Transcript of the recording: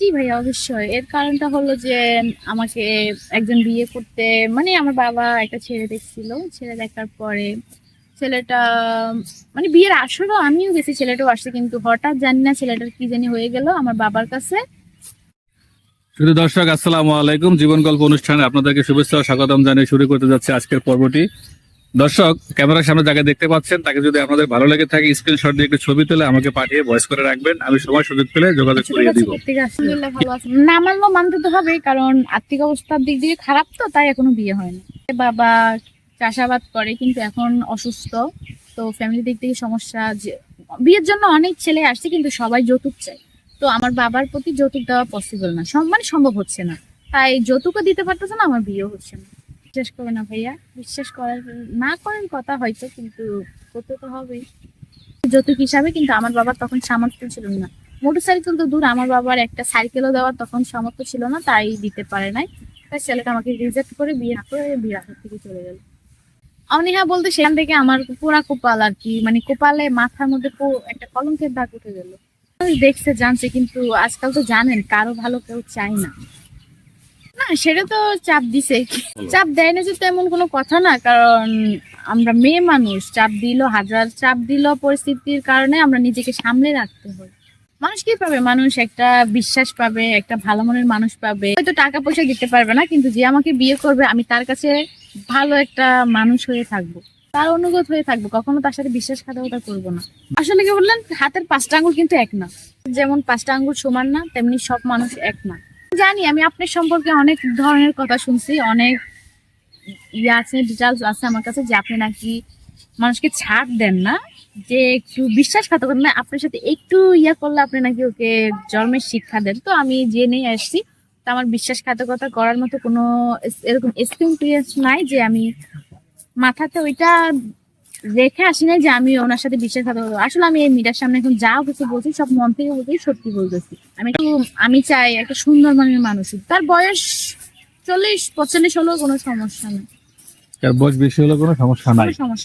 জি ভাইয়া, অবশ্যই। এর কারণটা হলো যে, আমাকে একজন বিয়ে করতে মানে আমার বাবা একটা ছেলে দেখছিল। ছেলে দেখার পরে ছেলেটা মানে বিয়ের আসলেও আমিও গেছি, ছেলেটাও আসছে, কিন্তু হঠাৎ জানি না ছেলেটার কি জানি হয়ে গেল আমার বাবার কাছে। শুধু দর্শক, আসসালামু আলাইকুম। জীবন গল্প অনুষ্ঠানে আপনাদেরকে শুভেচ্ছা স্বাগতম জানিয়ে শুরু করতে যাচ্ছে আজকের পর্বটি। দর্শক ক্যামেরার সামনে যাকে দেখতে পাচ্ছেন তাকে যদি আপনাদের ভালো লেগে থাকে স্ক্রিনশট দিয়ে একটু ছবি তুলে আমাকে পাঠিয়ে ভয়েস করে রাখবেন। আমি সময় সুযোগ পেলে যোগাযোগ ছোট করিয়ে দিব। করতে গিয়ে আলহামদুলিল্লাহ ভালো আছে। না মানলেও মানতে তো হবে কারণ আর্থিক অবস্থার দিক দিয়ে খারাপ তো তাই এখনও বিয়ে হয়নি। বাবা চাষাবাদ করে কিন্তু এখন অসুস্থ তো ফ্যামিলি দিক থেকে সমস্যা বিয়ের জন্য অনেক ছেলে আসছে কিন্তু সবাই যৌতুক চায়। তো আমার বাবার প্রতি যৌতুক দেওয়া পসিবল না মানে সম্ভব হচ্ছে না। তাই যৌতুকও দিতে পারতেছে না আমার বিয়েও হচ্ছে না। বিশ্বাস করে না ভাইয়া। বিশ্বাস করার না করার কথা হয়তো, কিন্তু করতে তো হবেই। যৌতুক হিসাবে কিন্তু আমার বাবার তখন সামর্থ্য ছিল না। মোটরসাইকেল তো দূর, আমার বাবার একটা সাইকেলও দেওয়ার তখন সামর্থ্য ছিল না, তাই দিতে পারে নাই। তাই ছেলেটা আমাকে রিজেক্ট করে বিয়ে না করে বিয়ে থেকে চলে গেল। অনিহা বলতে সেখান থেকে আমার পুরা কপাল আর কি মানে কপালে, মাথার মধ্যে একটা কলঙ্কের দাগ উঠে গেল। দেখছে, জানছে, কিন্তু আজকাল তো জানেন, কারও ভালো কেউ চায় না। না সেটা তো চাপ দিছে। চাপ দেয় না যে তেমন কোনো কথা না, কারণ আমরা মেয়ে মানুষ, চাপ দিল, হাজার চাপ দিল পরিস্থিতির কারণে আমরা নিজেকে সামলে রাখতে হয়। মানুষ কি পাবে? মানুষ একটা বিশ্বাস পাবে, একটা ভালো মনের মানুষ পাবে। হয়তো টাকা পয়সা দিতে পারবে না, কিন্তু যে আমাকে বিয়ে করবে, আমি তার কাছে ভালো একটা মানুষ হয়ে থাকব। তার অনুগত হয়ে থাকব, কখনো তার সাথে বিশ্বাসঘাতকতা করব না। আসলে কি বললেন? হাতের পাঁচটা আঙ্গুল কিন্তু এক না। যেমন পাঁচটা আঙ্গুল সমান না, তেমনি সব মানুষ এক না। জানি, আমি আপনার সম্পর্কে অনেক ধরনের কথা শুনছি, অনেক ইয়ে আছে ডিটেলস আছে আমার কাছে যে আপনি নাকি মানুষকে ছাড় দেন না, যে একটু বিশ্বাসঘাতকতা না আপনার সাথে একটু ইয়া করলে আপনি নাকি ওকে জন্মের শিক্ষা দেন। তো আমি জেনেই আসছি, তো আমার বিশ্বাসঘাতকতা করার মতো কোনো এরকম এক্সপিরিয়েন্স নাই যে আমি মাথাতে ওইটা রেখে আসি না যে আমি ওনার সাথে বিশ্বাসঘাত করব। আসলে আমি এই মিডার সামনে এখন যা কিছু বলছি সব মন থেকে বলছি সত্যি বলতেছি। আমি একটু আমি চাই একটা সুন্দর মানের মানুষ তার বয়স চল্লিশ পঁয়তাল্লিশ হলেও কোনো সমস্যা নেই। তার বয়স বেশি হলেও কোনো সমস্যা নাই। সমস্যা